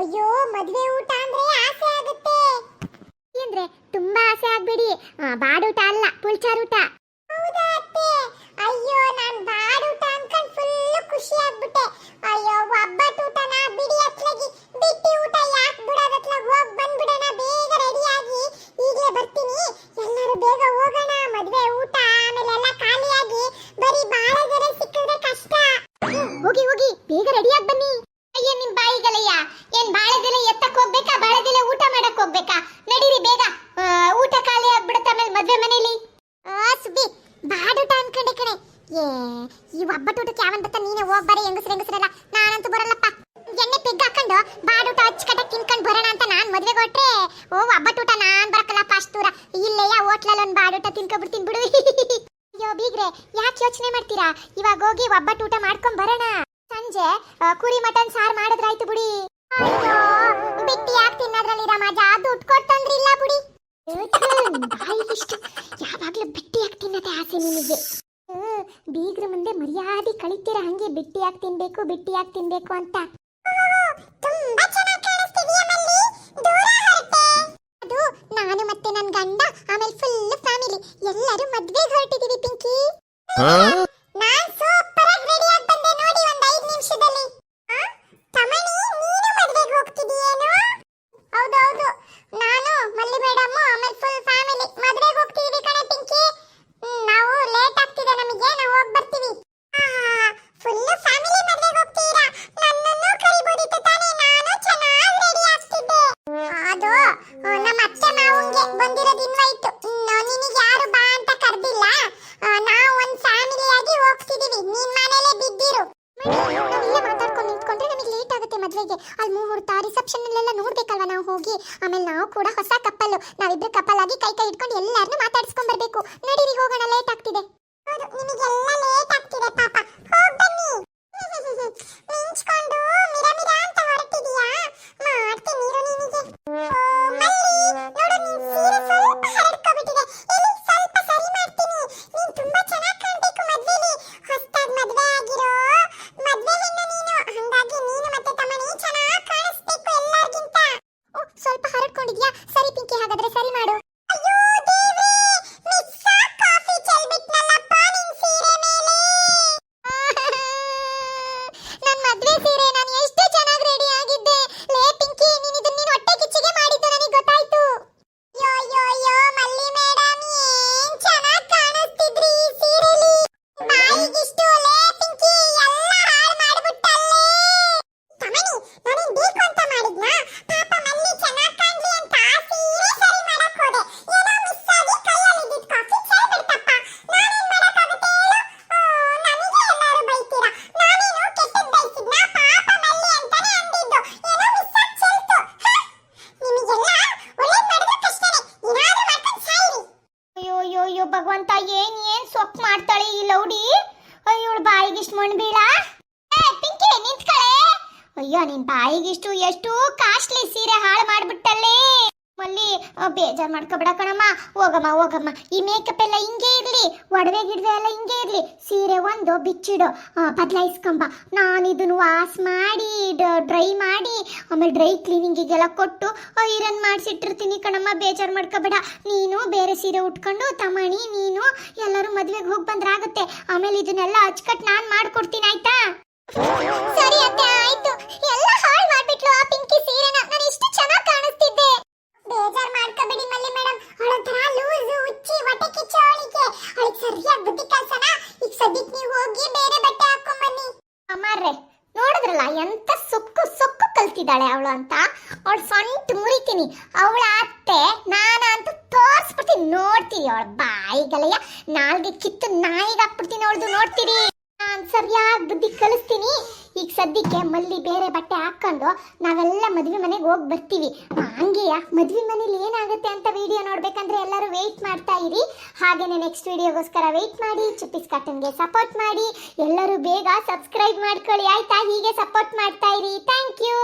ಅಯ್ಯೋ, ಮದ್ವೆ ಊಟ ಅಂದ್ರೆ ಆಸೆ ಆಗುತ್ತೆ. ಅಂದ್ರೆ ತುಂಬಾ ಆಸೆ ಆಗ್ಬೇಡಿ. ಬಾಡೂಟ ಅಲ್ಲ ಪುಲ್ಚಾರ್ ಊಟ. ಹೌದಾ ಅತ್ತೆ? ಅಯ್ಯೋ, ನಾನ್ ಬಾಡೂಟ ಅನ್ಕೊಂಡ್ ಫುಲ್ ಖುಷಿ ಆಗ್ಬಿಟ್ಟೆ. ಅಯ್ಯೋ ಒಬ್ಬ ಊಟನ ಬಿಡಿ ಅತ್ಲಾಗಿ. ಬಿಟ್ಟಿ ಊಟ ಯಾಕೆ ಬಿಡೋದತ್ಲಾಗ ಹೋಗ್ ಬಂದ್ಬಿಡೋಣ, ಬೇಗ ರೆಡಿ ಆಗಿ. ಈಗಲೇ ಬರ್ತೀನಿ. ಎಲ್ಲರೂ ಬೇಗ ಹೋಗೋಣ. ಮದ್ವೆ ಊಟ ಆಮೇಲೆ ಎಲ್ಲ ಖಾಲಿಯಾಗಿ. ಬರೀ ಬಾಳೆದೆಲೆ ಸಿಕ್ಕಿದ್ರೆ ಕಷ್ಟ. ಹೋಗಿ ಹೋಗಿ. ಬೇಗ ರೆಡಿಯಾಗಿ ಬನ್ನಿ. ನಿಮ್ ಬಾಯಿಗಲಯ್ಯ? ಏನ್ ಬಾಳೆದೆಲೆ ಎತ್ತಕ್ ಹೋಗ್ಬೇಕಾ? ಬಾಳೆದೆಲೆ ಊಟ ಮಾಡಕ್ ಹೋಗ್ಬೇಕಾ? ನಡೀರಿ ಬೇಗ. ಊಟ ಖಾಲಿ ಆಗ್ಬಿಡುತ್ತೆ ಆಮೇಲೆ ಮದ್ವೆ ಮನೇಲಿ. ಸುಬ್ಬಿ, ಬಾಡೂಟ ಅನ್ಕೊಂಡೆ ಕಣೆ. ಏ, ಈ ಒಬ್ಬಟೂಟಕ್ಕೆ ಯಾವನ್ ಬತ್ತ ನೀನೇ ಹೋಗ್ ಬರೀ, ಹೆಂಗಸ್ರ, ಹೆಂಗಸ್ರಲ್ಲ. ನಾನಂತೂ ಬರಲ್ಲಪ್ಪ. ಎಣ್ಣೆ ಪೆಗ್ ಹಾಕೊಂಡು ಬಾಡೂಟ ಅಚ್ಚಕಟ್ಟಾಗಿ ತಿನ್ಕೊಂಡು ಬರೋಣ ಅಂತ ನಾನ್ ಮದ್ವೆಗೆ ಹೊಟ್ರೆ ಓ ಒಬ್ಬಟ್ಟೂಟ ನಾನ್ ಬರಕಲ್ಲಪ್ಪ ಅಷ್ಟು ದೂರ. ಇಲ್ಲೇ ಯಾ ಹೋಟ್ಲಲ್ಲಿ ಒಂದು ಬಾಡೂಟ ತಿನ್ಕೊಬಿಡ್ತೀನಿ ಬಿಡು. ಅಯ್ಯೋ, ಬೀಗ್ರೆ, ಯಾಕೆ ಯೋಚನೆ ಮಾಡ್ತೀರಾ? ಇವಾಗ ಹೋಗಿ ಒಬ್ಬಟ್ಟು ಊಟ ಮಾಡ್ಕೊಂಡ್ ಬರೋಣ. ಸಂಜೆ ಕುರಿ ಮಟನ್ ಸಾರ್ ಮಾಡಿದ್ರಾಯ್ತು ಬಿಡಿ. ಬಿಟ್ಟಿ ಯಾಕೆ ತಿನ್ನೋದ್ರಲ್ಲಿ ಮಜಾ ದುಡ್ಡು ಕೊಟ್ಟಂದ್ರಿಲ್ಲ ಬಿಡಿ. ಇಷ್ಟ. ಯಾವಾಗ್ಲೂ ಬಿಟ್ಟಿ ಯಾಕೆ ತಿನ್ನತ್ತೆ ಆಸೆ ನಿಮಗೆ ಬೀಗ್ರ ಮುಂದೆ ಮರ್ಯಾದೆ ಕಳಿತೀರ ಹಂಗೆ ಬಿಟ್ಟಿ ಯಾಕೆ ತಿನ್ಬೇಕು, ಬಿಟ್ಟಿ ಯಾಕೆ ತಿನ್ಬೇಕು ಅಂತ. ನಾನು ಮತ್ತೆ ನನ್ನ ಗಂಡ, ಆಮೇಲೆ ಫುಲ್ ಫ್ಯಾಮಿಲಿ ಎಲ್ಲರೂ ಮದ್ವೆಗೆ ಹೊರಟಿದೀವಿ ಪಿಂಕಿ. ಮಾವಂಗೆ ನಾ ನಿನಗೆ ಯಾರು ಬಾ ಅಂತ ಕರೆದಿಲ್ಲ. ನಾವು ಒಂದು ಫ್ಯಾಮಿಲಿ ಆಗಿ ಹೋಗ್ತಿದೀವಿ. ನಿನ್ ಮನೇಲೆ ಬಿದ್ದಿರು. ಇಲ್ಲೇ ಮಾತಾಡ್ಕೊಂಡು ನಿಂತ್ಕೊಂಡ್ರೆ ನಮಗೆ ಲೇಟ್ ಆಗುತ್ತೆ ಮದ್ವೆಗೆ. ಅಲ್ಲಿ ರಿಸೆಪ್ಷನ್ ಅಲ್ಲೆಲ್ಲ ನೋಡ್ಬೇಕಲ್ವಾ ನಾವು ಹೋಗಿ? ಆಮೇಲೆ ನಾವು ಕೂಡ ಹೊಸ ಕಪ್ಪಲ್ ನಾವಿಬ್ರು ಕಪ್ಪಲ್ ಆಗಿ ಕೈ ಕೈ ಇಟ್ಕೊಂಡು ಎಲ್ಲಾರನ್ನೂ ಮಾತಾಡಿಸ್ಕೊಂಡ್ ಬರ್ಬೇಕು. ನಡೀರಿ, ಹೋಗೋಣ ಲೇಟ್ ಆಗ್ತಿದೆ. ನಿಮಗೆಲ್ಲ ನನ್ ಭಗವಂತ ಏನ್ ಏನ್ ಸೊಪ್ಪು ಮಾಡ್ತಾಳೆ ಈ ಲೌಡಿ? ಅಯ್ಯೋಳ ಬಾಯಿಗಿಷ್ಟು ಮಣ್ಣು ಬೀಳ ಪಿಂಕಿ, ನಿಂತ್ಕಳೆ. ಅಯ್ಯೋ, ನಿನ್ ಬಾಯಿಗಿಷ್ಟು ಎಷ್ಟು ಕಾಸ್ಟ್ಲಿ ಸೀರೆ ಹಾಳು ಮಾಡ್ಬಿಟ್ಟಲ್ಲೇ ಮಲ್ಲಿ ಬೇಜಾರ್ ಮಾಡ್ಕೊಬೇಡ ಕಣಮ್ಮ. ಹೋಗಮ್ಮ ಹೋಗಮ್ಮ. ಈ ಮೇಕಪ್ ಎಲ್ಲ ಹಿಂಗೆ ಇರ್ಲಿ, ಒಡವೆ ಗಿಡವೆ ಎಲ್ಲ ಹಿಂಗೆ ಇರ್ಲಿ. ಸೀರೆ ಒಂದು, ಬಿಚ್ಚಿಡು. ಬದಲಾಯಿಸ್ಕೊಂಬ ನಾನು ಇದನ್ನು ವಾಶ್ ಮಾಡಿ ಡ್ರೈ ಮಾಡಿ, ಆಮೇಲೆ ಡ್ರೈ ಕ್ಲೀನಿಂಗಿಗೆಲ್ಲ ಕೊಟ್ಟು ಐರನ್ ಮಾಡಿಸಿಟ್ಟಿರ್ತೀನಿ ಕಣಮ್ಮ. ಬೇಜಾರು ಮಾಡ್ಕೋಬೇಡ. ನೀನು ಬೇರೆ ಸೀರೆ ಉಟ್ಕೊಂಡು, ತಮಣಿ, ನೀನು, ಎಲ್ಲರೂ ಮದುವೆಗೆ ಹೋಗಿ ಬಂದ್ರಾಗುತ್ತೆ ಆಮೇಲೆ ಇದನ್ನೆಲ್ಲ ಅಚ್ಚುಕಟ್ಟು ನಾನು ಮಾಡ್ಕೊಡ್ತೀನಿ, ಆಯ್ತಾ? ಸರಿ ಅತ್ತೆ, ಆಯ್ತು. ಎಲ್ಲ ಹಾಳು ಮಾಡ್ಬಿಟ್ಲು ಆ ಪಿಂಕಿ ಸೀರೆನ. ನೋಡಿದ್ರಲ್ಲ, ಎಂತ ಸೊಕ್ಕು ಸೊಕ್ಕು ಕಲ್ತಿದ್ದಾಳೆ ಅವಳು ಅಂತ. ಅವಳು ಸೊಂಟ ಮುರಿತೀನಿ, ಅವಳ ಅತ್ತೆ ನಾನ ಅಂತ ತೋರ್ಸ್ಬಿಡ್ತೀನಿ, ನೋಡ್ತೀರಿ ಅವಳ ಬಾಯಿಗಲಯ್ಯ. ನಾಲ್ಗೆ ಕಿತ್ತು ನಾಯಿಗೆ ಹಾಕ್ಬಿಡ್ತೀನಿ ಅವಳದು ನೋಡ್ತೀರಿ. ನಾನ್ ಸರಿಯಾಗಿ ಬುದ್ಧಿ ಕಲಿಸ್ತೀನಿ. ಈಗ ಸದ್ಯಕ್ಕೆ ಮಲ್ಲಿ ಬೇರೆ ಬಟ್ಟೆ ಹಾಕೊಂಡು ನಾವೆಲ್ಲ ಮದುವೆ ಮನೆಗೆ ಹೋಗಿ ಬರ್ತೀವಿ. ಹಂಗೆಯ? ಮದುವೆ ಮನೇಲಿ ಏನಾಗುತ್ತೆ ಅಂತ ವಿಡಿಯೋ ನೋಡ್ಬೇಕಂದ್ರೆ ಎಲ್ಲರೂ ವೆಯ್ಟ್ ಮಾಡ್ತಾ ಇರಿ. ಹಾಗೇನೆ ನೆಕ್ಸ್ಟ್ ವಿಡಿಯೋಗೋಸ್ಕರ ವೆಯ್ಟ್ ಮಾಡಿ ಚುಪ್ಪಿಸ್ ಕಾಟನ್ಗೆ ಸಪೋರ್ಟ್ ಮಾಡಿ. ಎಲ್ಲರೂ ಬೇಗ ಸಬ್ಸ್ಕ್ರೈಬ್ ಮಾಡ್ಕೊಳ್ಳಿ. ಆಯ್ತಾ? ಹೀಗೆ ಸಪೋರ್ಟ್ ಮಾಡ್ತಾ ಇರಿ. Thank you